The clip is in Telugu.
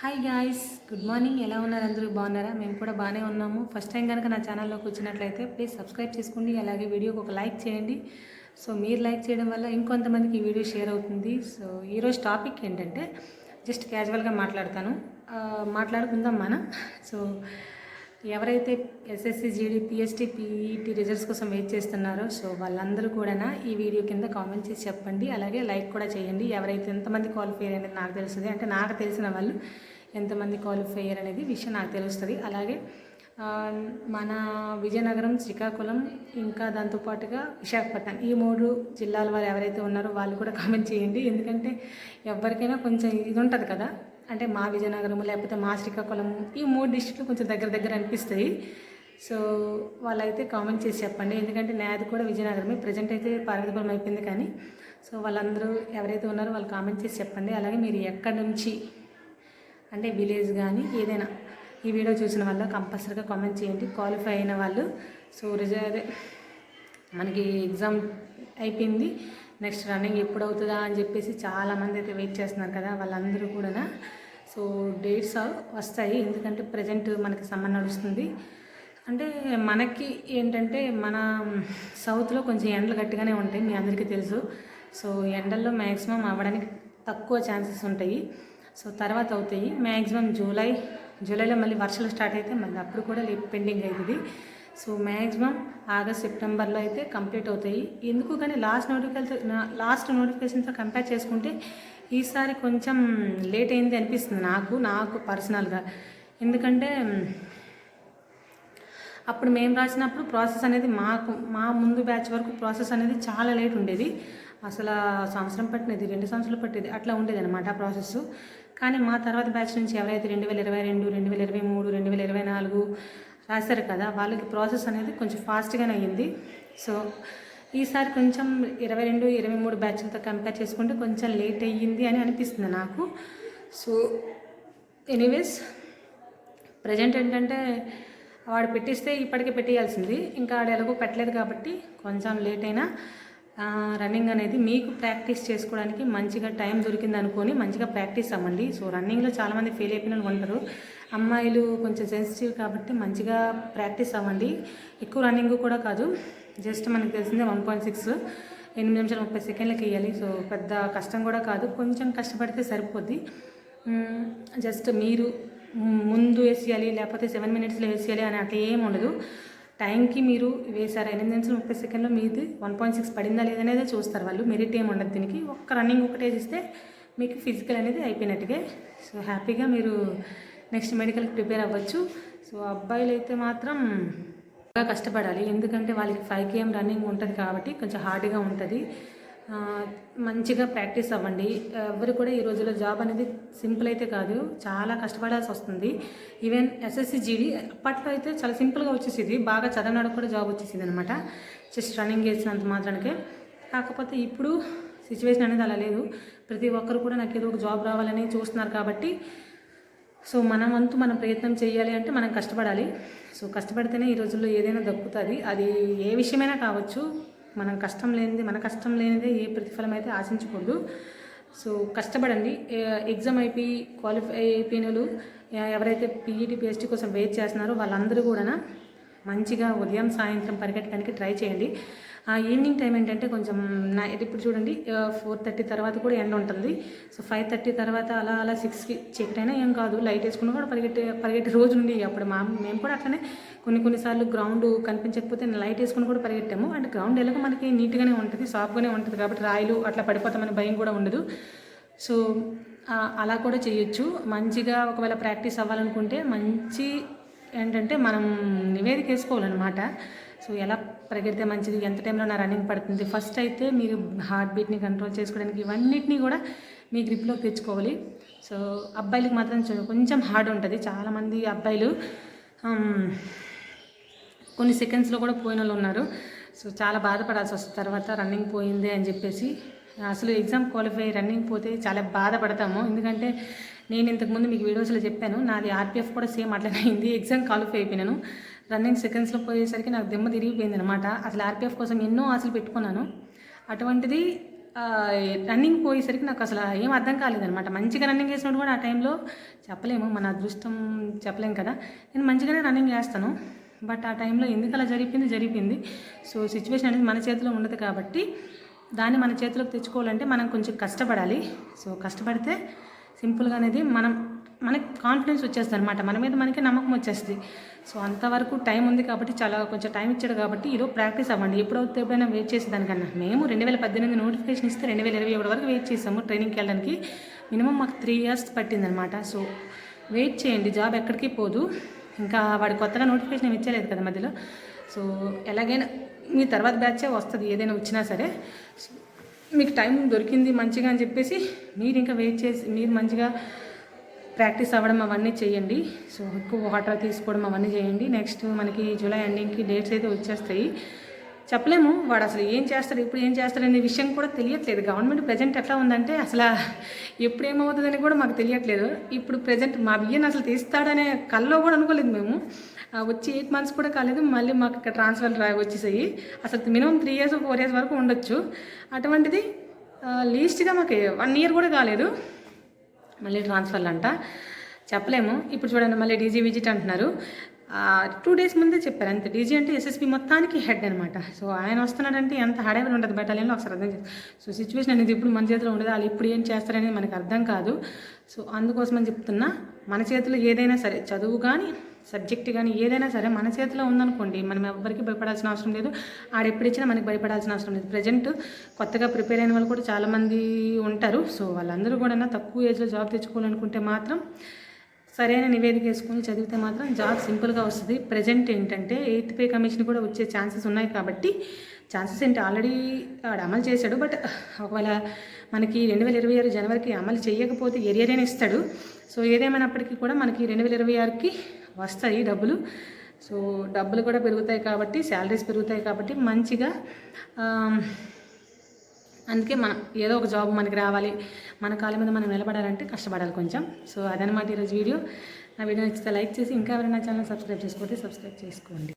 హాయ్ గాయ్స్ గుడ్ మార్నింగ్ ఎలా ఉన్నారు అందరూ? బాగున్నారా? మేము కూడా బాగానే ఉన్నాము. ఫస్ట్ టైం కనుక నా ఛానల్లోకి వచ్చినట్లయితే ప్లీజ్ సబ్స్క్రైబ్ చేసుకోండి. అలాగే వీడియోకి ఒక లైక్ చేయండి. సో మీరు లైక్ చేయడం వల్ల ఇంకొంతమందికి ఈ వీడియో షేర్ అవుతుంది. సో ఈరోజు టాపిక్ ఏంటంటే జస్ట్ క్యాజువల్గా మాట్లాడతాను. Uh, మాట్లాడుకుందాం మనం. సో ఎవరైతే SSC GD PST PET results కోసం వెయిట్ చేస్తున్నారో సో వాళ్ళందరూ కూడా ఈ వీడియో కింద కామెంట్ చేసి చెప్పండి. అలాగే లైక్ కూడా చేయండి. ఎవరైతే ఎంతమంది క్వాలిఫై అనేది నాకు తెలుస్తుంది అంటే నాకు తెలిసిన వాళ్ళు ఎంతమంది క్వాలిఫై అయ్యారు అనేది విషయం నాకు తెలుస్తుంది. అలాగే మన విజయనగరం శ్రీకాకుళం ఇంకా దాంతోపాటుగా విశాఖపట్నం ఈ మూడు జిల్లాల వారు ఎవరైతే ఉన్నారో వాళ్ళు కూడా కామెంట్ చేయండి. ఎందుకంటే ఎవరికైనా కొంచెం ఇది ఉంటుంది కదా అంటే మా విజయనగరం లేకపోతే మా శ్రీకాకుళం ఈ మూడు డిస్ట్రిక్ట్లు కొంచెం దగ్గర దగ్గర అనిపిస్తాయి. సో వాళ్ళైతే కామెంట్ చేసి చెప్పండి. ఎందుకంటే నాది కూడా విజయనగరమే. ప్రజెంట్ అయితే పార్వతీపురం అయిపోయింది కానీ సో వాళ్ళందరూ ఎవరైతే ఉన్నారో వాళ్ళు కామెంట్ చేసి చెప్పండి. అలాగే మీరు ఎక్కడి నుంచి అంటే విలేజ్ కానీ ఏదైనా ఈ వీడియో చూసిన వాళ్ళు కంపల్సరీగా కామెంట్ చేయండి. క్వాలిఫై అయిన వాళ్ళు. సో రిజ- మనకి ఎగ్జామ్ అయిపోయింది. నెక్స్ట్ రన్నింగ్ ఎప్పుడు అవుతుందా అని చెప్పేసి చాలామంది అయితే వెయిట్ చేస్తున్నారు కదా. వాళ్ళందరూ కూడా సో డేట్స్ వస్తాయి. ఎందుకంటే ప్రజెంట్ మనకి సమ్మర్ నడుస్తుంది. అంటే మనకి ఏంటంటే మన సౌత్లో కొంచెం ఎండలు గట్టిగానే ఉంటాయి. మీ అందరికీ తెలుసు. సో ఎండల్లో మ్యాక్సిమం అవ్వడానికి తక్కువ ఛాన్సెస్ ఉంటాయి. సో తర్వాత అవుతాయి. మ్యాక్సిమం జూలై జూలైలో మళ్ళీ వర్షాలు స్టార్ట్ అయితే మళ్ళీ అప్పుడు కూడా పెండింగ్ అవుతుంది. సో మ్యాక్సిమం ఆగస్ట్ సెప్టెంబర్లో అయితే కంప్లీట్ అవుతాయి. ఎందుకు కానీ లాస్ట్ నోటిఫికేషన్ లాస్ట్ నోటిఫికేషన్తో కంపేర్ చేసుకుంటే ఈసారి కొంచెం లేట్ అయింది అనిపిస్తుంది నాకు నాకు పర్సనల్గా ఎందుకంటే అప్పుడు మేము రాసినప్పుడు ప్రాసెస్ అనేది మాకు మా ముందు బ్యాచ్ వరకు ప్రాసెస్ అనేది చాలా లేట్ ఉండేది. అసలు సంవత్సరం పట్టినది రెండు సంవత్సరాలు పట్టేది అట్లా ఉండేది అనమాట ఆ ప్రాసెస్ కానీ మా తర్వాత బ్యాచ్ నుంచి ఎవరైతే రెండు వేల ఇరవై రెండు రెండు వేల ఇరవై మూడు రెండు వేల ఇరవై నాలుగు రాశారు కదా వాళ్ళకి ప్రాసెస్ అనేది కొంచెం ఫాస్ట్గానే అయ్యింది. సో ఈసారి కొంచెం ఇరవై రెండు ఇరవై మూడు బ్యాచ్లతో కంపేర్ చేసుకుంటే కొంచెం లేట్ అయ్యింది అని అనిపిస్తుంది నాకు. సో ఎనీవేస్ ప్రజెంట్ ఏంటంటే వాడు పెట్టిస్తే ఇప్పటికే పెట్టేయాల్సింది. ఇంకా వాడు ఎలాగో పెట్టలేదు కాబట్టి కొంచెం లేట్ అయినా రన్నింగ్ అనేది మీకు ప్రాక్టీస్ చేసుకోవడానికి మంచిగా టైం దొరికింది అనుకొని మంచిగా ప్రాక్టీస్ అవ్వండి. సో రన్నింగ్లో చాలామంది ఫెయిల్ అయిపోయిన వాళ్ళు ఉంటారు. అమ్మాయిలు కొంచెం సెన్సిటివ్ కాబట్టి మంచిగా ప్రాక్టీస్ అవ్వండి. ఎక్కువ రన్నింగ్ కూడా కాదు. జస్ట్ మనకి తెలిసిందే వన్ పాయింట్ సిక్స్ ఎనిమిది నిమిషాలు ముప్పై సెకండ్లకి వేయాలి సో పెద్ద కష్టం కూడా కాదు. కొంచెం కష్టపడితే సరిపోద్ది. జస్ట్ మీరు ముందు వేసేయాలి లేకపోతే సెవెన్ మినిట్స్లో వేసేయాలి అని అట్లా ఏం ఉండదు. టైంకి మీరు వేసారు? ఎనిమిది నిమిషాలు ముప్పై సెకండ్లో మీది వన్ పాయింట్ సిక్స్ పడిందా లేదనేది చూస్తారు వాళ్ళు. మెరిట్ ఏం ఉండదు దీనికి. ఒక్క రన్నింగ్ ఒకటే చేస్తే మీకు ఫిజికల్ అనేది అయిపోయినట్టుగా. సో హ్యాపీగా మీరు నెక్స్ట్ మెడికల్కి ప్రిపేర్ అవ్వచ్చు. సో అబ్బాయిలు అయితే మాత్రం బాగా కష్టపడాలి. ఎందుకంటే వాళ్ళకి ఫైవ్ కేఎం రన్నింగ్ ఉంటుంది కాబట్టి కొంచెం హార్డ్గా ఉంటుంది. మంచిగా ప్రాక్టీస్ అవ్వండి. ఎవరు కూడా ఈ రోజుల్లో జాబ్ అనేది సింపుల్ అయితే కాదు. చాలా కష్టపడాల్సి వస్తుంది. ఈవెన్ ఎస్ఎస్సి జీడీ అప్పట్లో అయితే చాలా సింపుల్గా వచ్చేసింది. బాగా చదవడానికి కూడా జాబ్ వచ్చేసింది అనమాట జస్ట్ రన్నింగ్ చేసినంత మాత్రానికే. కాకపోతే ఇప్పుడు సిచ్యువేషన్ అనేది అలా లేదు. ప్రతి ఒక్కరు కూడా నాకు ఏదో ఒక జాబ్ రావాలని చూస్తున్నారు కాబట్టి సో మన వంతు మనం ప్రయత్నం చేయాలి అంటే మనం కష్టపడాలి. సో కష్టపడితేనే ఈ రోజుల్లో ఏదైనా దక్కుతుంది. అది ఏ విషయమైనా కావచ్చు మనం కష్టం లేనిది మన కష్టం లేనిదే ఏ ప్రతిఫలం అయితే ఆశించకూడదు. సో కష్టపడండి. ఎగ్జామ్ అయిపోయి క్వాలిఫై అయిపోయిన వాళ్ళు ఎవరైతే పీఈటీ పిహెచ్డీ కోసం వెయిట్ చేస్తున్నారో వాళ్ళందరూ కూడా మంచిగా ఉదయం సాయంత్రం పరిగెట్టడానికి ట్రై చేయండి. ఆ ఈవినింగ్ టైం ఏంటంటే కొంచెం నైట్ ఇప్పుడు చూడండి ఫోర్ థర్టీ తర్వాత కూడా ఎండ ఉంటుంది. సో ఫైవ్ థర్టీ తర్వాత అలా అలా సిక్స్కి చెక్ అయినా ఏం కాదు. లైట్ వేసుకుని కూడా పరిగెట్టే పరిగెట్టే రోజు ఉంది అప్పుడు మా మేము కూడా అట్లనే కొన్ని కొన్నిసార్లు గ్రౌండ్ కనిపించకపోతే లైట్ వేసుకుని కూడా పరిగెట్టాము. అంటే గ్రౌండ్ ఎలాగో మనకి నీట్గానే ఉంటుంది సాఫ్గానే ఉంటుంది కాబట్టి రాయిలు అట్లా పడిపోతామని భయం కూడా ఉండదు. సో అలా కూడా చేయొచ్చు. మంచిగా ఒకవేళ ప్రాక్టీస్ అవ్వాలనుకుంటే మంచి ఏంటంటే మనం నివేదిక వేసుకోవాలన్నమాట. సో ఎలా పరిగెడితే మంచిది ఎంత టైంలో నా రన్నింగ్ పడుతుంది ఫస్ట్ అయితే మీరు హార్ట్ బీట్ని కంట్రోల్ చేసుకోవడానికి ఇవన్నిటిని కూడా మీ గ్రిప్లోకి తెచ్చుకోవాలి. సో అబ్బాయిలకు మాత్రం కొంచెం హార్డ్ ఉంటుంది. చాలామంది అబ్బాయిలు కొన్ని సెకండ్స్లో కూడా పోయిన వాళ్ళు ఉన్నారు. సో చాలా బాధపడాల్సి వస్తుంది. తర్వాత రన్నింగ్ పోయింది అని చెప్పేసి అసలు ఎగ్జామ్ క్వాలిఫై రన్నింగ్ పోతే చాలా బాధపడతాము. ఎందుకంటే నేను ఇంతకుముందు మీకు వీడియోస్లో చెప్పాను. నాది ఆర్పిఎఫ్ కూడా సేమ్ అట్లనే అయింది. Exam qualify అయిపోయినాను. రన్నింగ్ సెకండ్స్లో పోయేసరికి నాకు దెమ్మ తిరిగిపోయింది అనమాట అసలు ఆర్పిఎఫ్ కోసం ఎన్నో ఆశలు పెట్టుకున్నాను. అటువంటిది రన్నింగ్ పోయేసరికి నాకు అసలు ఏం అర్థం కాలేదనమాట మంచిగా రన్నింగ్ చేసినప్పుడు కూడా ఆ టైంలో చెప్పలేము. మన అదృష్టం చెప్పలేము కదా. నేను మంచిగానే రన్నింగ్ చేస్తాను. బట్ ఆ టైంలో ఎందుకు అలా జరిపింది జరిపింది సో సిచ్యువేషన్ అనేది మన చేతిలో ఉండదు కాబట్టి దాన్ని మన చేతిలోకి తెచ్చుకోవాలంటే మనం కొంచెం కష్టపడాలి. సో కష్టపడితే సింపుల్గా అనేది మనం మనకి కాన్ఫిడెన్స్ వచ్చేస్తుంది అనమాట మన మీద మనకి నమ్మకం వచ్చేస్తుంది. సో అంతవరకు టైం ఉంది కాబట్టి చాలా కొంచెం టైం ఇచ్చాడు కాబట్టి ఈరోజు ప్రాక్టీస్ అవ్వండి. ఎప్పుడైతే ఎప్పుడైనా వెయిట్ చేసేదానికన్నా మేము రెండు వేల పద్దెనిమిది నోటిఫికేషన్ ఇస్తే రెండు వేల ఇరవై ఒకటి వరకు వెయిట్ చేసాము ట్రైనింగ్కి వెళ్ళడానికి. మినిమం మాకు త్రీ ఇయర్స్ పట్టిందనమాట సో వెయిట్ చేయండి. జాబ్ ఎక్కడికి పోదు. ఇంకా వాడు కొత్తగా నోటిఫికేషన్ ఏమి ఇచ్చలేదు కదా మధ్యలో. సో ఎలాగైనా మీ తర్వాత బ్యాచే వస్తుంది. ఏదైనా వచ్చినా సరే. సో మీకు టైం దొరికింది మంచిగా అని చెప్పేసి మీరు ఇంకా వెయిట్ చేసి మీరు మంచిగా ప్రాక్టీస్ అవ్వడం అవన్నీ చేయండి. సో ఎక్కువ వాటర్ తీసుకోవడం అవన్నీ చేయండి. నెక్స్ట్ మనకి జూలై ఎండింగ్కి డేట్స్ అయితే వచ్చేస్తాయి. చెప్పలేము వాడు అసలు ఏం చేస్తాడు ఇప్పుడు ఏం చేస్తాడు అనే విషయం కూడా తెలియట్లేదు. గవర్నమెంట్ ప్రజెంట్ ఎట్లా ఉందంటే అసలు ఎప్పుడు ఏమవుతుందని కూడా మాకు తెలియట్లేదు. ఇప్పుడు ప్రజెంట్ మా బియ్యను అసలు తీస్తాడనే కల్లో కూడా అనుకోలేదు మేము. వచ్చి ఎయిట్ మంత్స్ కూడా కాలేదు మళ్ళీ మాకు ఇక్కడ ట్రాన్స్ఫర్ రా వచ్చేసాయి. అసలు minimum three years four years వరకు ఉండొచ్చు. అటువంటిది లీస్ట్గా మాకు వన్ ఇయర్ కూడా కాలేదు. మళ్ళీ ట్రాన్స్ఫర్లు అంట. చెప్పలేము. ఇప్పుడు చూడండి మళ్ళీ డీజీ విజిట్ అంటున్నారు. టూ డేస్ ముందే చెప్పారు. అంతే. డీజీ అంటే ఎస్ఎస్పి మొత్తానికి హెడ్ అనమాట సో ఆయన వస్తున్నాడంటే ఎంత హడావిడి ఉంటుంది బెటాలియన్లో ఒకసారి అర్థం చేస్తారు సో సిచ్యువేషన్ అనేది ఇప్పుడు మన చేతిలో ఉండదు. వాళ్ళు ఇప్పుడు ఏం చేస్తారనేది మనకు అర్థం కాదు. సో అందుకోసమని చెప్తున్నా. మన చేతిలో ఏదైనా సరే చదువు కానీ సబ్జెక్ట్ కానీ ఏదైనా సరే మన చేతిలో ఉందనుకోండి మనం ఎవరికి భయపడాల్సిన అవసరం లేదు. ఆడెప్పుడిచ్చినా మనకి భయపడాల్సిన అవసరం లేదు. ప్రజెంట్ కొత్తగా ప్రిపేర్ అయిన వాళ్ళు కూడా చాలామంది ఉంటారు. సో వాళ్ళందరూ కూడా తక్కువ ఏజ్లో జాబ్ తెచ్చుకోవాలనుకుంటే మాత్రం సరైన నివేదిక వేసుకొని చదివితే మాత్రం జాబ్ సింపుల్గా వస్తుంది. ప్రజెంట్ ఏంటంటే ఎయిత్ పే కమిషన్ కూడా వచ్చే ఛాన్సెస్ ఉన్నాయి కాబట్టి ఛాన్సెస్ ఏంటి? ఆల్రెడీ ఆడు అమలు చేశాడు. బట్ ఒకవేళ మనకి రెండు వేల ఇరవై ఆరు జనవరికి అమలు చేయకపోతే ఎరియరైనా ఇస్తాడు. సో ఏదేమైనప్పటికీ కూడా మనకి రెండు వేల ఇరవై ఆరుకి వస్తాయి డబ్బులు. సో డబ్బులు కూడా పెరుగుతాయి కాబట్టి శాలరీస్ పెరుగుతాయి కాబట్టి మంచిగా అందుకే మనం ఏదో ఒక జాబ్ మనకి రావాలి. మన కాళ్ళ మీద మనం నిలబడాలంటే కష్టపడాలి కొంచెం. సో అదనమాట ఈరోజు వీడియో. నా వీడియో నచ్చితే లైక్ చేసి ఇంకా ఎవరైనా ఛానల్ సబ్స్క్రైబ్ చేసుకోండి సబ్స్క్రైబ్ చేసుకోండి.